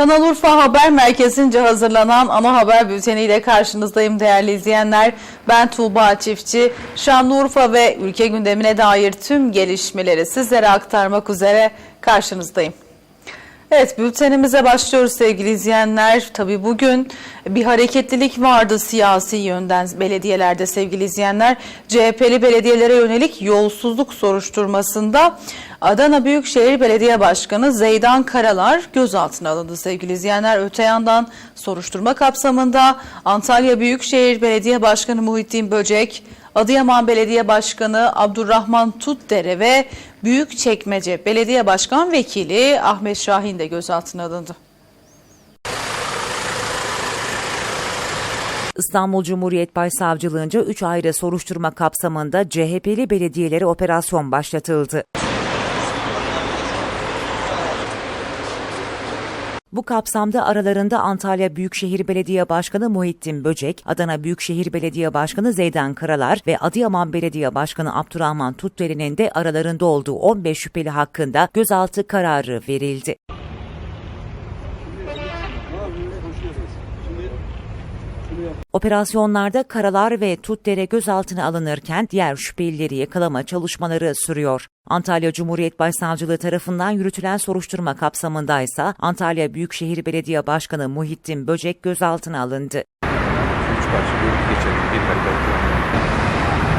Kanal Urfa Haber Merkezi'nce hazırlanan ana haber bülteniyle karşınızdayım değerli izleyenler. Ben Tuğba Çiftçi. Şanlıurfa ve ülke gündemine dair tüm gelişmeleri sizlere aktarmak üzere karşınızdayım. Evet bültenimize başlıyoruz sevgili izleyenler. Tabi bugün bir hareketlilik vardı siyasi yönden belediyelerde sevgili izleyenler. CHP'li belediyelere yönelik yolsuzluk soruşturmasında Adana Büyükşehir Belediye Başkanı Zeydan Karalar gözaltına alındı sevgili izleyenler. Öte yandan soruşturma kapsamında Antalya Büyükşehir Belediye Başkanı Muhittin Böcek, Adıyaman Belediye Başkanı Abdurrahman Tutdere ve Büyükçekmece Belediye Başkan Vekili Ahmet Şahin de gözaltına alındı. İstanbul Cumhuriyet Başsavcılığınca 3 ayrı soruşturma kapsamında CHP'li belediyelere operasyon başlatıldı. Bu kapsamda aralarında Antalya Büyükşehir Belediye Başkanı Muhittin Böcek, Adana Büyükşehir Belediye Başkanı Zeydan Karalar ve Adıyaman Belediye Başkanı Abdurrahman Tutderi'nin de aralarında olduğu 15 şüpheli hakkında gözaltı kararı verildi. Operasyonlarda Karalar ve Tutdere gözaltına alınırken diğer şüphelileri yakalama çalışmaları sürüyor. Antalya Cumhuriyet Başsavcılığı tarafından yürütülen soruşturma kapsamında ise Antalya Büyükşehir Belediye Başkanı Muhittin Böcek gözaltına alındı. Üç bir geçelim. Bir kare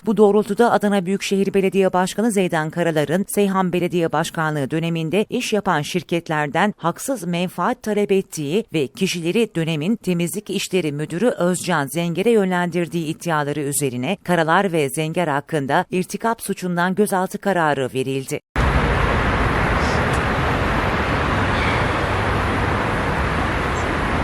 Bu doğrultuda Adana Büyükşehir Belediye Başkanı Zeydan Karalar'ın Seyhan Belediye Başkanlığı döneminde iş yapan şirketlerden haksız menfaat talep ettiği ve kişileri dönemin temizlik işleri müdürü Özcan Zenger'e yönlendirdiği iddiaları üzerine Karalar ve Zenger hakkında irtikap suçundan gözaltı kararı verildi.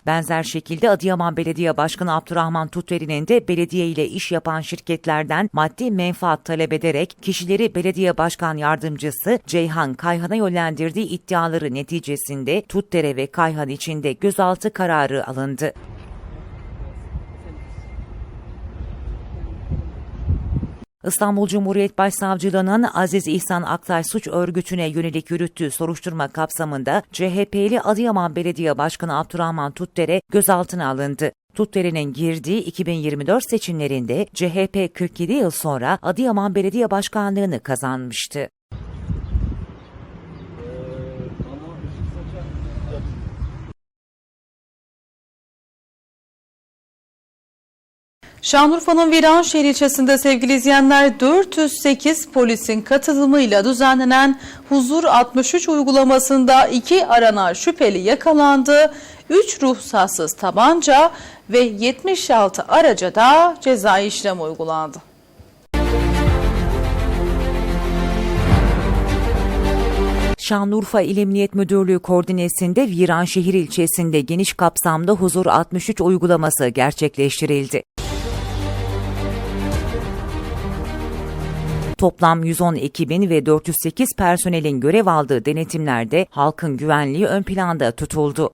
Benzer şekilde Adıyaman Belediye Başkanı Abdurrahman Tutveri'nin de belediye ile iş yapan şirketlerden maddi menfaat talep ederek kişileri belediye başkan yardımcısı Ceyhan Kayhan'a yönlendirdiği iddiaları neticesinde Tutdere ve Kayhan için de gözaltı kararı alındı. İstanbul Cumhuriyet Başsavcılığı'nın Aziz İhsan Aktay suç örgütüne yönelik yürüttüğü soruşturma kapsamında CHP'li Adıyaman Belediye Başkanı Abdurrahman Tutdere gözaltına alındı. Tutdere'nin girdiği 2024 seçimlerinde CHP 47 yıl sonra Adıyaman Belediye Başkanlığını kazanmıştı. Şanlıurfa'nın Viranşehir ilçesinde sevgili izleyenler 408 polisin katılımıyla düzenlenen Huzur 63 uygulamasında iki aranan şüpheli yakalandı. 3 ruhsatsız tabanca ve 76 araca da cezai işlem uygulandı. Şanlıurfa İl Emniyet Müdürlüğü koordinesinde Viranşehir ilçesinde geniş kapsamda Huzur 63 uygulaması gerçekleştirildi. Toplam 110 ekibin ve 408 personelin görev aldığı denetimlerde halkın güvenliği ön planda tutuldu.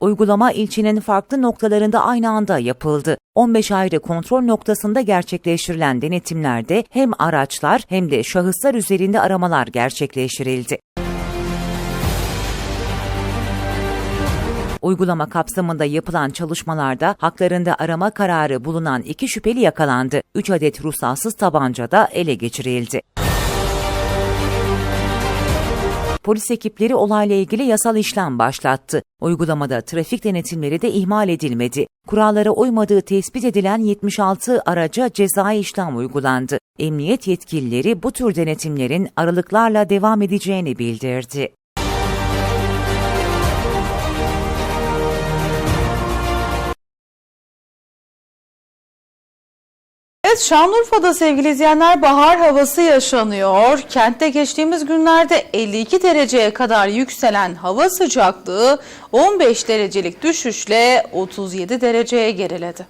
Uygulama ilçenin farklı noktalarında aynı anda yapıldı. 15 ayrı kontrol noktasında gerçekleştirilen denetimlerde hem araçlar hem de şahıslar üzerinde aramalar gerçekleştirildi. Uygulama kapsamında yapılan çalışmalarda haklarında arama kararı bulunan iki şüpheli yakalandı. 3 adet ruhsatsız tabanca da ele geçirildi. Polis ekipleri olayla ilgili yasal işlem başlattı. Uygulamada trafik denetimleri de ihmal edilmedi. Kurallara uymadığı tespit edilen 76 araca cezai işlem uygulandı. Emniyet yetkilileri bu tür denetimlerin aralıklarla devam edeceğini bildirdi. Evet Şanlıurfa'da sevgili izleyenler bahar havası yaşanıyor. Kentte geçtiğimiz günlerde 52 dereceye kadar yükselen hava sıcaklığı 15 derecelik düşüşle 37 dereceye geriledi.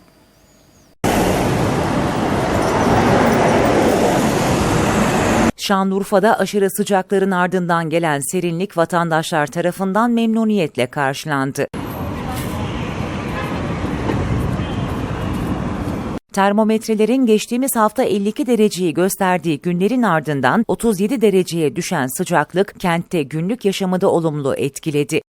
Şanlıurfa'da aşırı sıcakların ardından gelen serinlik vatandaşlar tarafından memnuniyetle karşılandı. Termometrelerin geçtiğimiz hafta 52 dereceyi gösterdiği günlerin ardından 37 dereceye düşen sıcaklık kentte günlük yaşamı da olumlu etkiledi.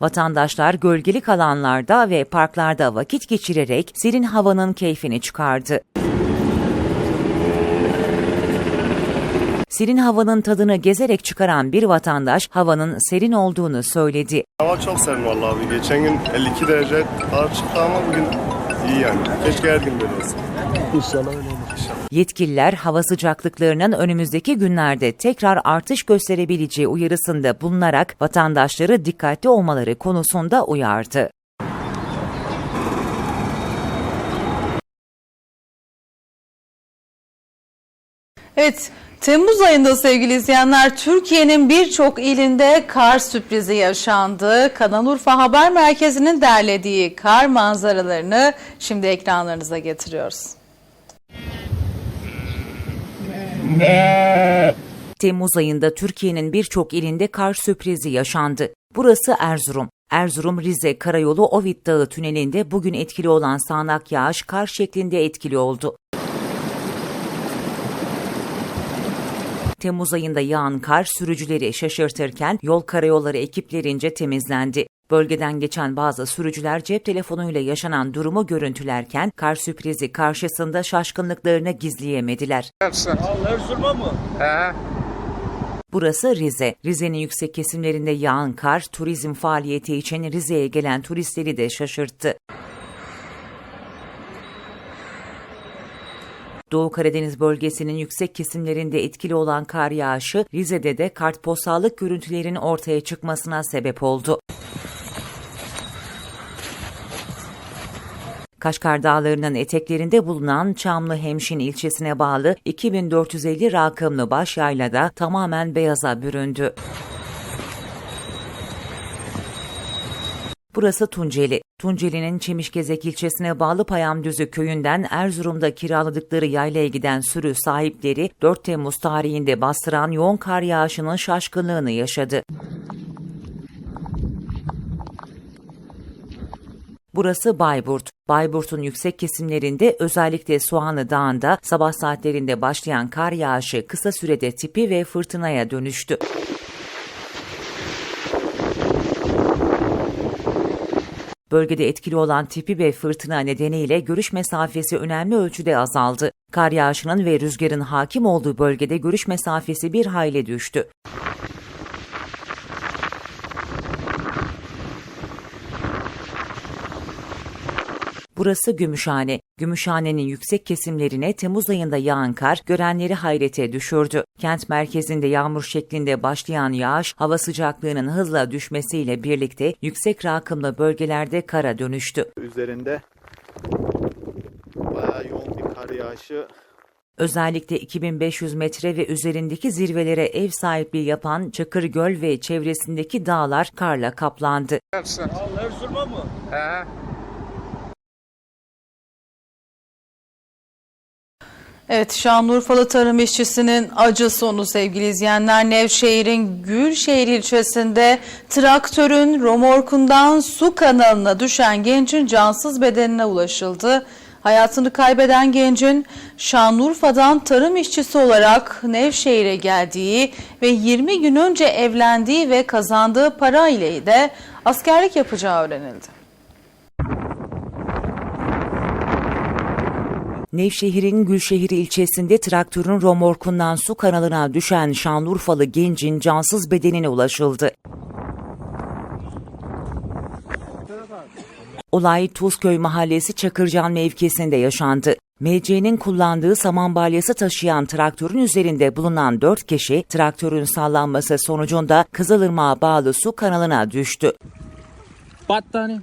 Vatandaşlar gölgelik alanlarda ve parklarda vakit geçirerek serin havanın keyfini çıkardı. Serin havanın tadını gezerek çıkaran bir vatandaş havanın serin olduğunu söyledi. Hava çok serin vallahi abi. Geçen gün 52 derece kar çıktı ama bugün iyi yani. Keşke her gün böyle olsa. İnşallah öyle olur. Yetkililer hava sıcaklıklarının önümüzdeki günlerde tekrar artış gösterebileceği uyarısında bulunarak vatandaşları dikkatli olmaları konusunda uyardı. Evet, Temmuz ayında sevgili izleyenler Türkiye'nin birçok ilinde kar sürprizi yaşandı. Kanalurfa Haber Merkezi'nin derlediği kar manzaralarını şimdi ekranlarınıza getiriyoruz. Temmuz ayında Türkiye'nin birçok ilinde kar sürprizi yaşandı. Burası Erzurum. Erzurum-Rize Karayolu Ovid Dağı tünelinde bugün etkili olan sağanak yağış kar şeklinde etkili oldu. Temmuz ayında yağan kar sürücüleri şaşırtırken yol karayolları ekiplerince temizlendi. Bölgeden geçen bazı sürücüler cep telefonuyla yaşanan durumu görüntülerken kar sürprizi karşısında şaşkınlıklarını gizleyemediler. Burası Rize. Rize'nin yüksek kesimlerinde yağan kar turizm faaliyeti için Rize'ye gelen turistleri de şaşırttı. Doğu Karadeniz bölgesinin yüksek kesimlerinde etkili olan kar yağışı Rize'de de kartpostallık görüntülerin ortaya çıkmasına sebep oldu. Kaşgar Dağları'nın eteklerinde bulunan Çamlı Hemşin ilçesine bağlı 2450 rakımlı Başyayla'da tamamen beyaza büründü. Burası Tunceli. Tunceli'nin Çemişgezek ilçesine bağlı Payamdüzü köyünden Erzurum'da kiraladıkları yaylaya giden sürü sahipleri 4 Temmuz tarihinde bastıran yoğun kar yağışının şaşkınlığını yaşadı. Burası Bayburt. Bayburt'un yüksek kesimlerinde özellikle Soğanlı Dağı'nda sabah saatlerinde başlayan kar yağışı kısa sürede tipi ve fırtınaya dönüştü. Bölgede etkili olan tipi ve fırtına nedeniyle görüş mesafesi önemli ölçüde azaldı. Kar yağışının ve rüzgarın hakim olduğu bölgede görüş mesafesi bir hayli düştü. Burası Gümüşhane. Gümüşhane'nin yüksek kesimlerine Temmuz ayında yağan kar görenleri hayrete düşürdü. Kent merkezinde yağmur şeklinde başlayan yağış hava sıcaklığının hızla düşmesiyle birlikte yüksek rakımlı bölgelerde kara dönüştü. Üzerinde bayağı yoğun bir kar yağışı Özellikle 2500 metre ve üzerindeki zirvelere ev sahipliği yapan Çakırgöl ve çevresindeki dağlar karla kaplandı. Evet Şanlıurfalı tarım işçisinin acı sonu sevgili izleyenler Nevşehir'in Gülşehir ilçesinde traktörün romorkundan su kanalına düşen gencin cansız bedenine ulaşıldı. Hayatını kaybeden gencin Şanlıurfa'dan tarım işçisi olarak Nevşehir'e geldiği ve 20 gün önce evlendiği ve kazandığı para ile de askerlik yapacağı öğrenildi. Nevşehir'in Gülşehir ilçesinde traktörün romorkundan su kanalına düşen Şanlıurfalı gencin cansız bedenine ulaşıldı. Olay Tuzköy Mahallesi Çakırcan mevkisinde yaşandı. MC'nin kullandığı saman balyası taşıyan traktörün üzerinde bulunan 4 kişi traktörün sallanması sonucunda Kızılırmak'a bağlı su kanalına düştü. Battaniye.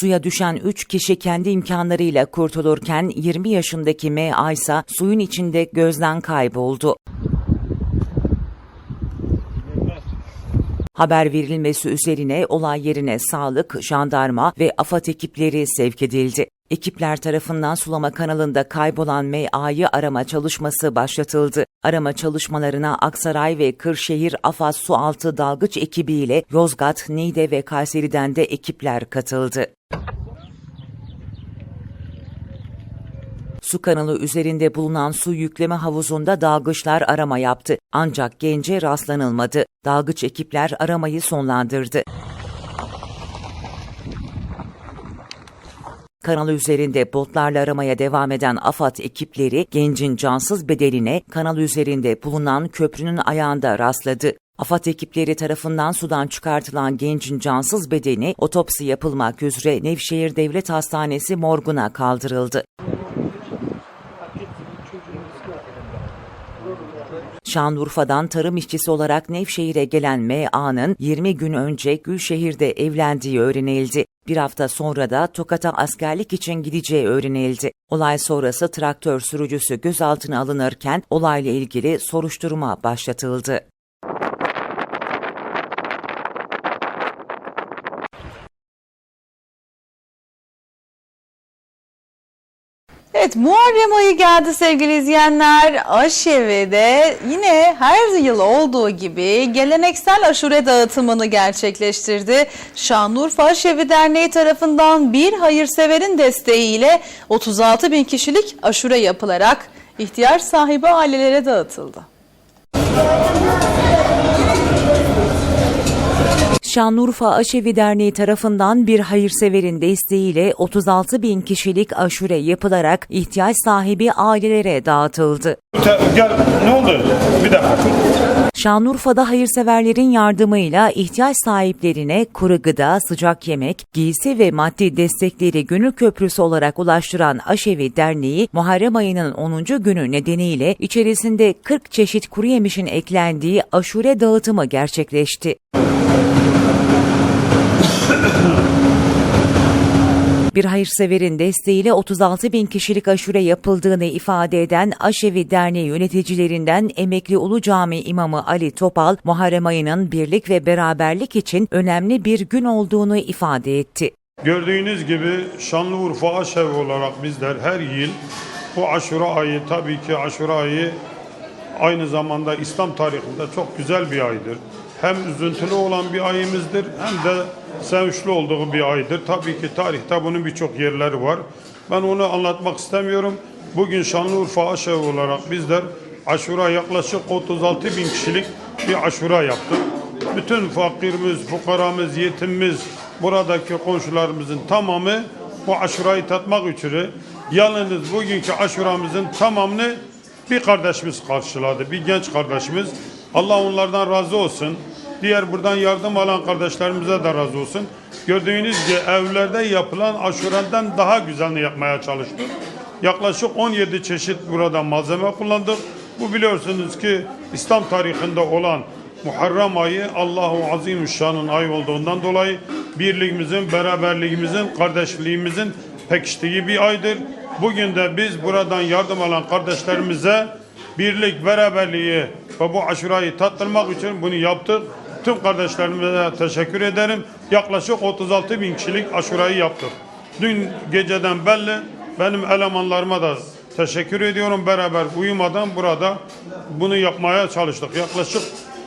Suya düşen 3 kişi kendi imkanlarıyla kurtulurken 20 yaşındaki M. Aysa suyun içinde gözden kayboldu. Haber verilmesi üzerine olay yerine sağlık, jandarma ve AFAD ekipleri sevk edildi. Ekipler tarafından sulama kanalında kaybolan MA'yı arama çalışması başlatıldı. Arama çalışmalarına Aksaray ve Kırşehir AFAD Sualtı Dalgıç ekibiyle Yozgat, Niğde ve Kayseri'den de ekipler katıldı. Su kanalı üzerinde bulunan su yükleme havuzunda dalgıçlar arama yaptı. Ancak gence rastlanılmadı. Dalgıç ekipler aramayı sonlandırdı. Kanal üzerinde botlarla aramaya devam eden AFAD ekipleri gencin cansız bedenine kanal üzerinde bulunan köprünün ayağında rastladı. AFAD ekipleri tarafından sudan çıkartılan gencin cansız bedeni otopsi yapılmak üzere Nevşehir Devlet Hastanesi morguna kaldırıldı. Şanlıurfa'dan tarım işçisi olarak Nevşehir'e gelen M.A.'nın 20 gün önce Gülşehir'de evlendiği öğrenildi. Bir hafta sonra da Tokat'a askerlik için gideceği öğrenildi. Olay sonrası traktör sürücüsü gözaltına alınırken olayla ilgili soruşturma başlatıldı. Evet Muharrem ayı geldi sevgili izleyenler. Aşeve'de yine her yıl olduğu gibi geleneksel aşure dağıtımını gerçekleştirdi. Şanlıurfa Aşevi Derneği tarafından bir hayırseverin desteğiyle 36 bin kişilik aşure yapılarak ihtiyaç sahibi ailelere dağıtıldı. Şanlıurfa Aşevi Derneği tarafından bir hayırseverin desteğiyle 36 bin kişilik aşure yapılarak ihtiyaç sahibi ailelere dağıtıldı. Gel ne oldu? Bir dakika. Şanlıurfa'da hayırseverlerin yardımıyla ihtiyaç sahiplerine kuru gıda, sıcak yemek, giysi ve maddi destekleri gönül köprüsü olarak ulaştıran Aşevi Derneği, Muharrem ayının 10. günü nedeniyle içerisinde 40 çeşit kuru yemişin eklendiği aşure dağıtımı gerçekleşti. Bir hayırseverin desteğiyle 36 bin kişilik aşure yapıldığını ifade eden Aşevi Derneği yöneticilerinden emekli Ulu Cami İmamı Ali Topal, Muharrem ayının birlik ve beraberlik için önemli bir gün olduğunu ifade etti. Gördüğünüz gibi Şanlıurfa Aşevi olarak bizler her yıl bu aşura ayı tabii ki aşura ayı aynı zamanda İslam tarihinde çok güzel bir aydır. Hem üzüntülü olan bir ayımızdır hem de sevinçli olduğu bir aydır. Tabii ki tarihte bunun birçok yerleri var. Ben onu anlatmak istemiyorum. Bugün Şanlıurfa Aşevi olarak bizler aşura yaklaşık 36 bin kişilik bir aşura yaptık. Bütün fakirimiz, fukaramız, yetimimiz, buradaki komşularımızın tamamı bu aşurayı tatmak için yalnız bugünkü aşuramızın tamamını bir kardeşimiz karşıladı. Bir genç kardeşimiz. Allah onlardan razı olsun. Diğer buradan yardım alan kardeşlerimize de razı olsun. Gördüğünüz gibi evlerde yapılan aşureden daha güzelini yapmaya çalıştık. Yaklaşık 17 çeşit burada malzeme kullandık. Bu biliyorsunuz ki İslam tarihinde olan Muharrem ayı Allahu Azimüşşan'ın ayı olduğundan dolayı birliğimizin, beraberliğimizin, kardeşliğimizin pekiştiği bir aydır. Bugün de biz buradan yardım alan kardeşlerimize birlik, beraberliği ve bu aşurayı tattırmak için bunu yaptık. Tüm kardeşlerimize teşekkür ederim. Yaklaşık 36 bin kişilik aşurayı yaptık. Dün geceden belli benim elemanlarıma da teşekkür ediyorum. Beraber uyumadan burada bunu yapmaya çalıştık. Yaklaşık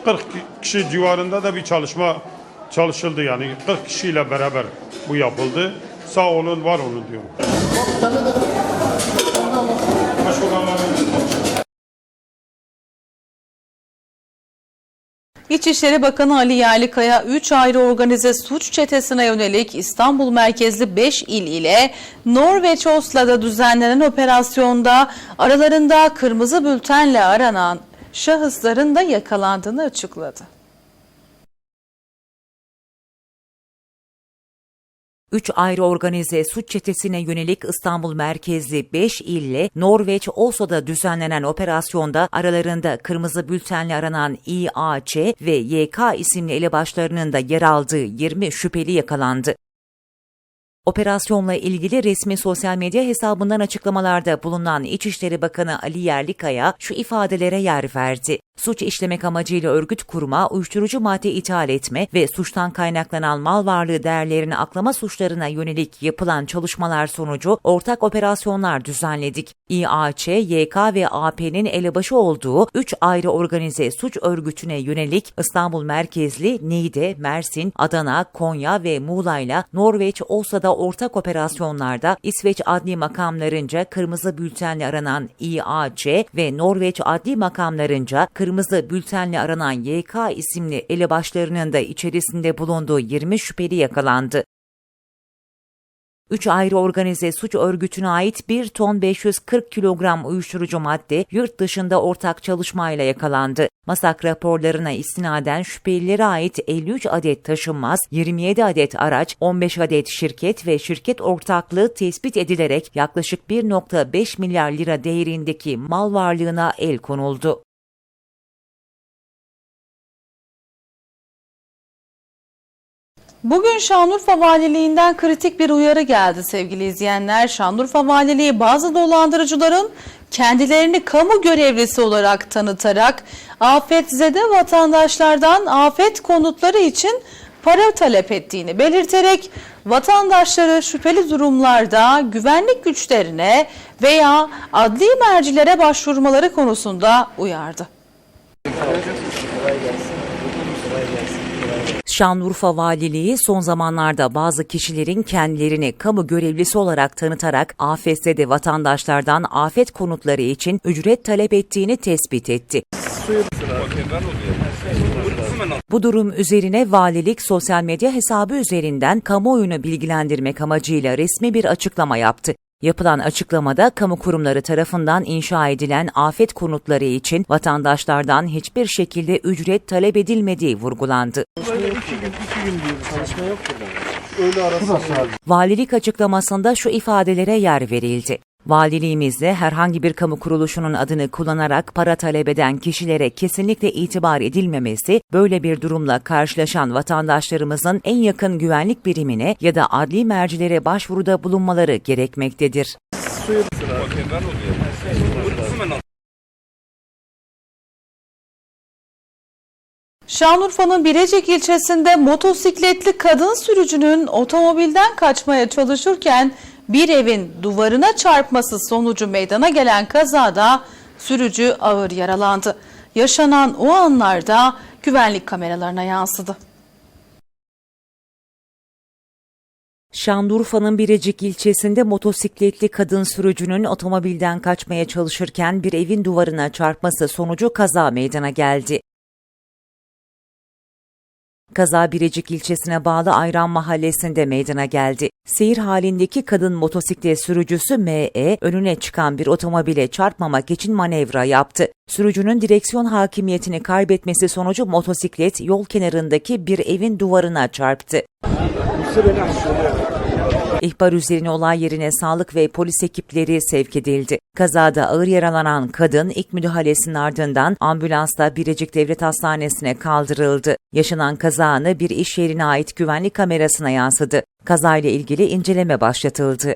40 kişi civarında da bir çalışma çalışıldı yani 40 kişiyle beraber bu yapıldı. Sağ olun, var olun diyorum. İçişleri Bakanı Ali Yerlikaya 3 ayrı organize suç çetesine yönelik İstanbul merkezli 5 il ile Norveç Oslo'da düzenlenen operasyonda aralarında kırmızı bültenle aranan şahısların da yakalandığını açıkladı. Üç ayrı organize suç çetesine yönelik İstanbul merkezli 5 ille Norveç Oslo'da düzenlenen operasyonda aralarında kırmızı bültenle aranan İAÇ ve YK isimli elebaşlarının da yer aldığı 20 şüpheli yakalandı. Operasyonla ilgili resmi sosyal medya hesabından açıklamalarda bulunan İçişleri Bakanı Ali Yerlikaya şu ifadelere yer verdi. Suç işlemek amacıyla örgüt kurma, uyuşturucu madde ithal etme ve suçtan kaynaklanan mal varlığı değerlerini aklama suçlarına yönelik yapılan çalışmalar sonucu ortak operasyonlar düzenledik. İAÇ, YK ve AP'nin elebaşı olduğu 3 ayrı organize suç örgütüne yönelik İstanbul merkezli Niğde, Mersin, Adana, Konya ve Muğla'yla Norveç Oslo'da ortak operasyonlarda İsveç adli makamlarınca kırmızı bültenle aranan İAÇ ve Norveç adli makamlarınca kırmızı bültenle aranan YK isimli elebaşlarının da içerisinde bulunduğu 20 şüpheli yakalandı. 3 ayrı organize suç örgütüne ait 1 ton 540 kilogram uyuşturucu madde yurt dışında ortak çalışmayla yakalandı. Masak raporlarına istinaden şüphelilere ait 53 adet taşınmaz, 27 adet araç, 15 adet şirket ve şirket ortaklığı tespit edilerek yaklaşık 1.5 milyar lira değerindeki mal varlığına el konuldu. Bugün Şanlıurfa Valiliğinden kritik bir uyarı geldi sevgili izleyenler. Şanlıurfa Valiliği bazı dolandırıcıların kendilerini kamu görevlisi olarak tanıtarak afetzede vatandaşlardan afet konutları için para talep ettiğini belirterek vatandaşları şüpheli durumlarda güvenlik güçlerine veya adli mercilere başvurmaları konusunda uyardı. Şanlıurfa Valiliği son zamanlarda bazı kişilerin kendilerini kamu görevlisi olarak tanıtarak AFS'de vatandaşlardan afet konutları için ücret talep ettiğini tespit etti. Bu durum üzerine valilik sosyal medya hesabı üzerinden kamuoyunu bilgilendirmek amacıyla resmi bir açıklama yaptı. Yapılan açıklamada kamu kurumları tarafından inşa edilen afet konutları için vatandaşlardan hiçbir şekilde ücret talep edilmediği vurgulandı. Valilik açıklamasında şu ifadelere yer verildi. Valiliğimizde herhangi bir kamu kuruluşunun adını kullanarak para talep eden kişilere kesinlikle itibar edilmemesi, böyle bir durumla karşılaşan vatandaşlarımızın en yakın güvenlik birimine ya da adli mercilere başvuruda bulunmaları gerekmektedir. Şanlıurfa'nın Birecik ilçesinde motosikletli kadın sürücünün otomobilden kaçmaya çalışırken bir evin duvarına çarpması sonucu meydana gelen kazada sürücü ağır yaralandı. Yaşanan o anlarda güvenlik kameralarına yansıdı. Şanlıurfa'nın Birecik ilçesinde motosikletli kadın sürücünün otomobilden kaçmaya çalışırken bir evin duvarına çarpması sonucu kaza meydana geldi. Kaza Birecik ilçesine bağlı Ayran mahallesinde meydana geldi. Seyir halindeki kadın motosiklet sürücüsü M.E. önüne çıkan bir otomobile çarpmamak için manevra yaptı. Sürücünün direksiyon hakimiyetini kaybetmesi sonucu motosiklet yol kenarındaki bir evin duvarına çarptı. İhbar üzerine olay yerine sağlık ve polis ekipleri sevk edildi. Kazada ağır yaralanan kadın ilk müdahalesinin ardından ambulansla Birecik Devlet Hastanesi'ne kaldırıldı. Yaşanan kaza anı bir iş yerine ait güvenlik kamerasına yansıdı. Kazayla ilgili inceleme başlatıldı.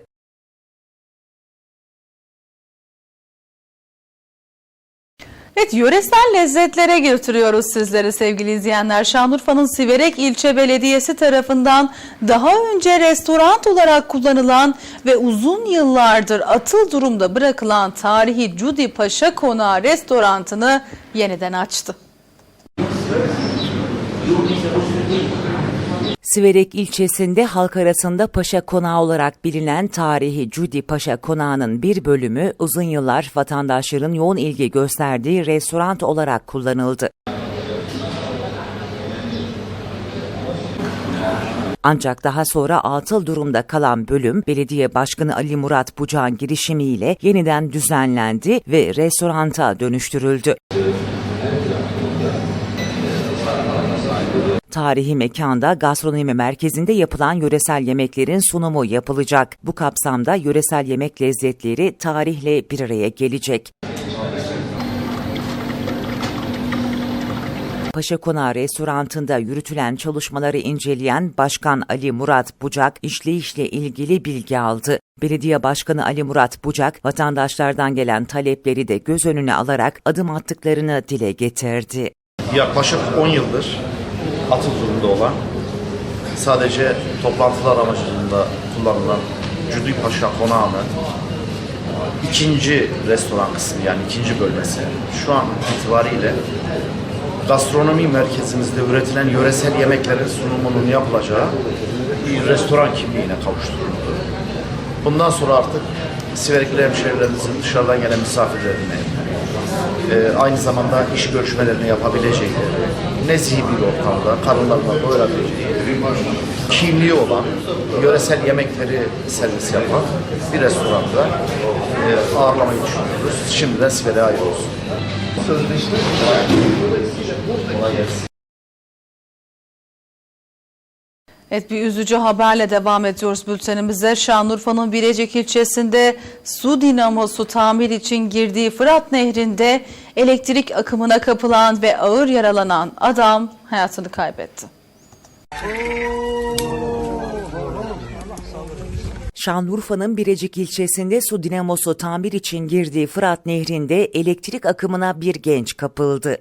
Evet yöresel lezzetlere götürüyoruz sizleri sevgili izleyenler. Şanlıurfa'nın Siverek İlçe Belediyesi tarafından daha önce restoran olarak kullanılan ve uzun yıllardır atıl durumda bırakılan tarihi Cudi Paşa Konağı restorantını yeniden açtı. Siverek ilçesinde halk arasında Paşa Konağı olarak bilinen tarihi Cudi Paşa Konağı'nın bir bölümü uzun yıllar vatandaşların yoğun ilgi gösterdiği restoran olarak kullanıldı. Ancak daha sonra atıl durumda kalan bölüm belediye başkanı Ali Murat Bucak'ın girişimiyle yeniden düzenlendi ve restoranta dönüştürüldü. Tarihi mekanda gastronomi merkezinde yapılan yöresel yemeklerin sunumu yapılacak. Bu kapsamda yöresel yemek lezzetleri tarihle bir araya gelecek. Paşa Konağı restorantında yürütülen çalışmaları inceleyen Başkan Ali Murat Bucak işleyişle ilgili bilgi aldı. Belediye Başkanı Ali Murat Bucak vatandaşlardan gelen talepleri de göz önüne alarak adım attıklarını dile getirdi. yaklaşık 10 yıldır atıl durumda olan sadece toplantılar amacında kullanılan Cüdü Paşa Konağı'nın ikinci restoran kısmı yani ikinci bölmesi şu an itibariyle gastronomi merkezimizde üretilen yöresel yemeklerin sunumunun yapılacağı bir restoran kimliğine kavuşturuldu. Bundan sonra artık Siverikli hemşehrilerimizin dışarıdan gelen misafirlerine e, aynı zamanda iş görüşmelerini yapabilecekleri, nezih bir ortamda karınlarına doyurabileceği, kimliği olan, yöresel yemekleri servis yapan bir restoranda e, ağırlamayı düşünüyoruz. Şimdiden Siverik'e hayırlı olsun. Kolay gelsin. Evet bir üzücü haberle devam ediyoruz bültenimize. Şanlıurfa'nın Birecik ilçesinde su dinamosu tamir için girdiği Fırat Nehri'nde elektrik akımına kapılan ve ağır yaralanan adam hayatını kaybetti. Şanlıurfa'nın Birecik ilçesinde su dinamosu tamir için girdiği Fırat Nehri'nde elektrik akımına bir genç kapıldı.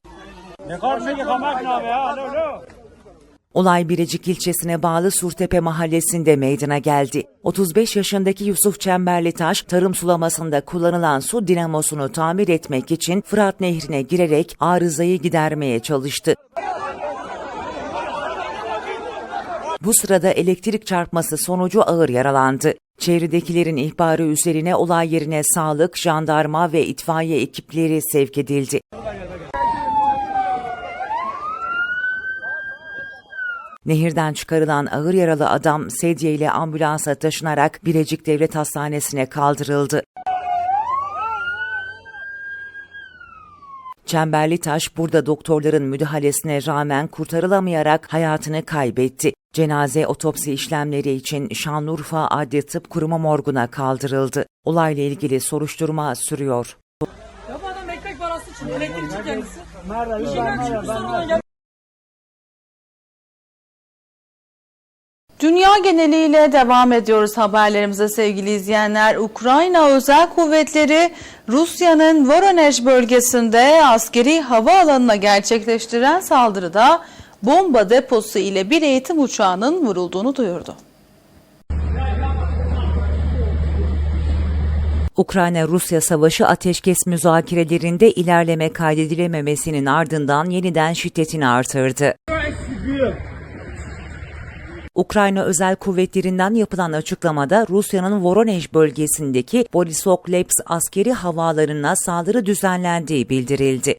Olay Birecik ilçesine bağlı Surtepe mahallesinde meydana geldi. 35 yaşındaki Yusuf Çemberlitaş, tarım sulamasında kullanılan su dinamosunu tamir etmek için Fırat Nehri'ne girerek arızayı gidermeye çalıştı. Bu sırada elektrik çarpması sonucu ağır yaralandı. Çevredekilerin ihbarı üzerine olay yerine sağlık, jandarma ve itfaiye ekipleri sevk edildi. Nehirden çıkarılan ağır yaralı adam sedye ile ambulansa taşınarak Bilecik Devlet Hastanesi'ne kaldırıldı. Çemberli Taş burada doktorların müdahalesine rağmen kurtarılamayarak hayatını kaybetti. Cenaze otopsi işlemleri için Şanlıurfa Adli Tıp Kurumu morguna kaldırıldı. Olayla ilgili soruşturma sürüyor. Ya bu adam ekmek parası için elektrikçi kendisi. İşinden çıkmış sonradan gelmiş. Dünya geneliyle devam ediyoruz haberlerimize sevgili izleyenler. Ukrayna Özel Kuvvetleri Rusya'nın Voronezh bölgesinde askeri havaalanına gerçekleştirilen saldırıda bomba deposu ile bir eğitim uçağının vurulduğunu duyurdu. Ukrayna-Rusya savaşı ateşkes müzakerelerinde ilerleme kaydedilememesinin ardından yeniden şiddetini artırdı. Ukrayna özel kuvvetlerinden yapılan açıklamada Rusya'nın Voronezh bölgesindeki Borisokleps askeri havaalanına saldırı düzenlendiği bildirildi.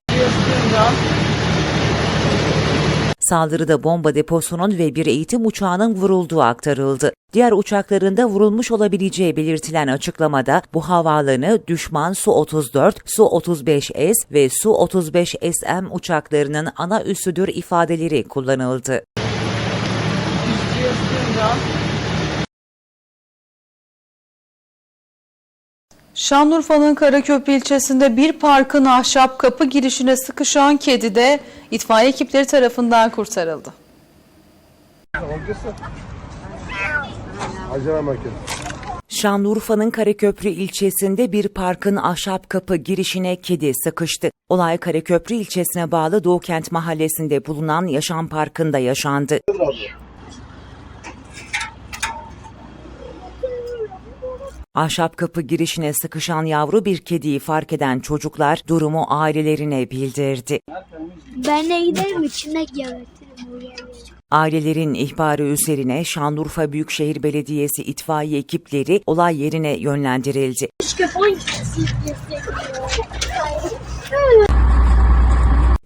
Saldırıda bomba deposunun ve bir eğitim uçağının vurulduğu aktarıldı. Diğer uçakların da vurulmuş olabileceği belirtilen açıklamada bu havaalanı düşman Su-34, Su-35S ve Su-35SM uçaklarının ana üssüdür ifadeleri kullanıldı. Şanlıurfa'nın Karaköprü ilçesinde bir parkın ahşap kapı girişine sıkışan kedi de itfaiye ekipleri tarafından kurtarıldı. Şanlıurfa'nın Karaköprü ilçesinde bir parkın ahşap kapı girişine kedi sıkıştı. Olay Karaköprü ilçesine bağlı Doğukent mahallesinde bulunan Yaşam Parkı'nda yaşandı. Ahşap kapı girişine sıkışan yavru bir kediyi fark eden çocuklar durumu ailelerine bildirdi. Ben de giderim içine buraya. Ailelerin ihbarı üzerine Şanlıurfa Büyükşehir Belediyesi itfaiye ekipleri olay yerine yönlendirildi.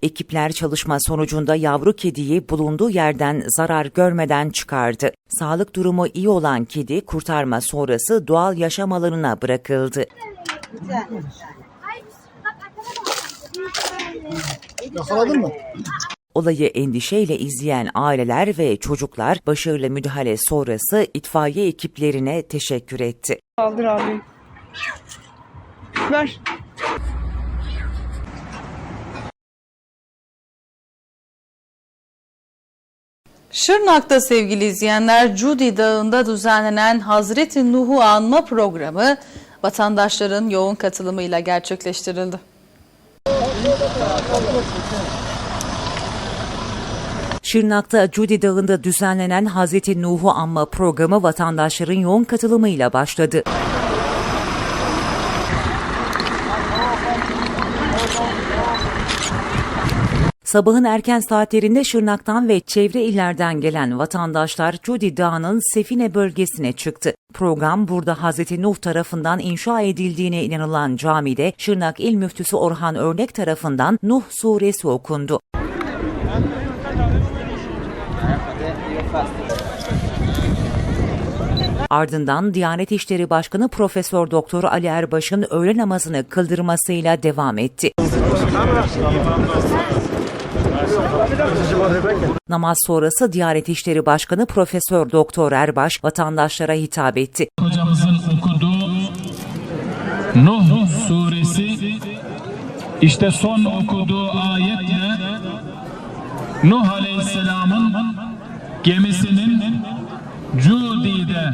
Ekipler çalışma sonucunda yavru kediyi bulunduğu yerden zarar görmeden çıkardı. Sağlık durumu iyi olan kedi kurtarma sonrası doğal yaşam alanına bırakıldı. Olayı endişeyle izleyen aileler ve çocuklar başarılı müdahale sonrası itfaiye ekiplerine teşekkür etti. Kaldır abi. Ver. Şırnak'ta sevgili izleyenler Cudi Dağı'nda düzenlenen Hazreti Nuh'u anma programı vatandaşların yoğun katılımıyla gerçekleştirildi. Şırnak'ta Cudi Dağı'nda düzenlenen Hazreti Nuh'u anma programı vatandaşların yoğun katılımıyla başladı. Sabahın erken saatlerinde Şırnak'tan ve çevre illerden gelen vatandaşlar Cudi Dağı'nın Sefine bölgesine çıktı. Program burada Hazreti Nuh tarafından inşa edildiğine inanılan camide Şırnak İl Müftüsü Orhan Örnek tarafından Nuh suresi okundu. Ardından Diyanet İşleri Başkanı Profesör Doktor Ali Erbaş'ın öğle namazını kıldırmasıyla devam etti. Namaz sonrası Diyanet İşleri Başkanı Profesör Doktor Erbaş vatandaşlara hitap etti. Hocamızın okuduğu Nuh suresi işte son okuduğu ayetle Nuh Aleyhisselam'ın gemisinin Cudi'de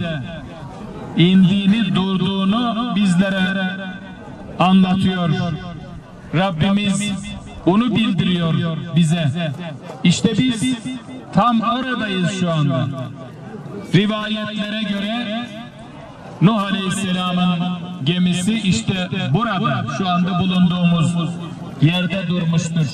indiğini durduğunu bizlere anlatıyor. Rabbimiz bunu bildiriyor bize. İşte biz tam oradayız şu anda. Rivayetlere göre Nuh Aleyhisselam'ın gemisi işte burada şu anda bulunduğumuz yerde durmuştur.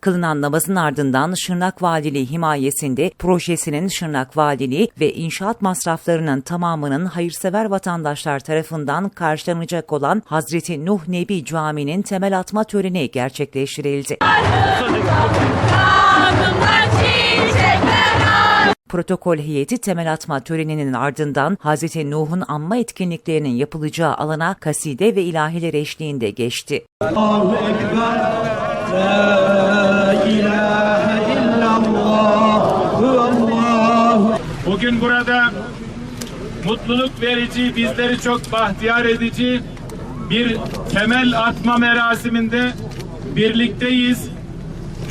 Kılınan namazın ardından Şırnak Valiliği himayesinde projesinin Şırnak Valiliği ve inşaat masraflarının tamamının hayırsever vatandaşlar tarafından karşılanacak olan Hazreti Nuh Nebi Camii'nin temel atma töreni gerçekleştirildi. Protokol heyeti temel atma töreninin ardından Hazreti Nuh'un anma etkinliklerinin yapılacağı alana kaside ve ilahiler eşliğinde geçti. Bugün burada mutluluk verici, bizleri çok bahtiyar edici bir temel atma merasiminde birlikteyiz.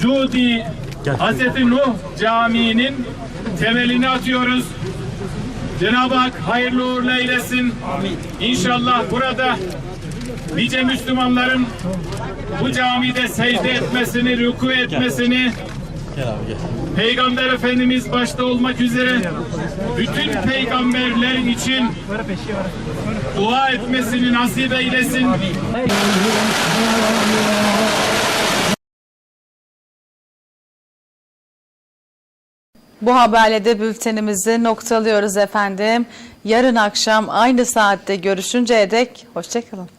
Cudi Hazreti Nuh Camii'nin temelini atıyoruz. Cenab-ı Hak hayırlı uğurlu eylesin. İnşallah burada nice Müslümanların bu camide secde etmesini, rüku etmesini, Peygamber Efendimiz başta olmak üzere bütün peygamberler için dua etmesini nasip eylesin. Bu haberle de bültenimizi noktalıyoruz efendim. Yarın akşam aynı saatte görüşünceye dek hoşçakalın.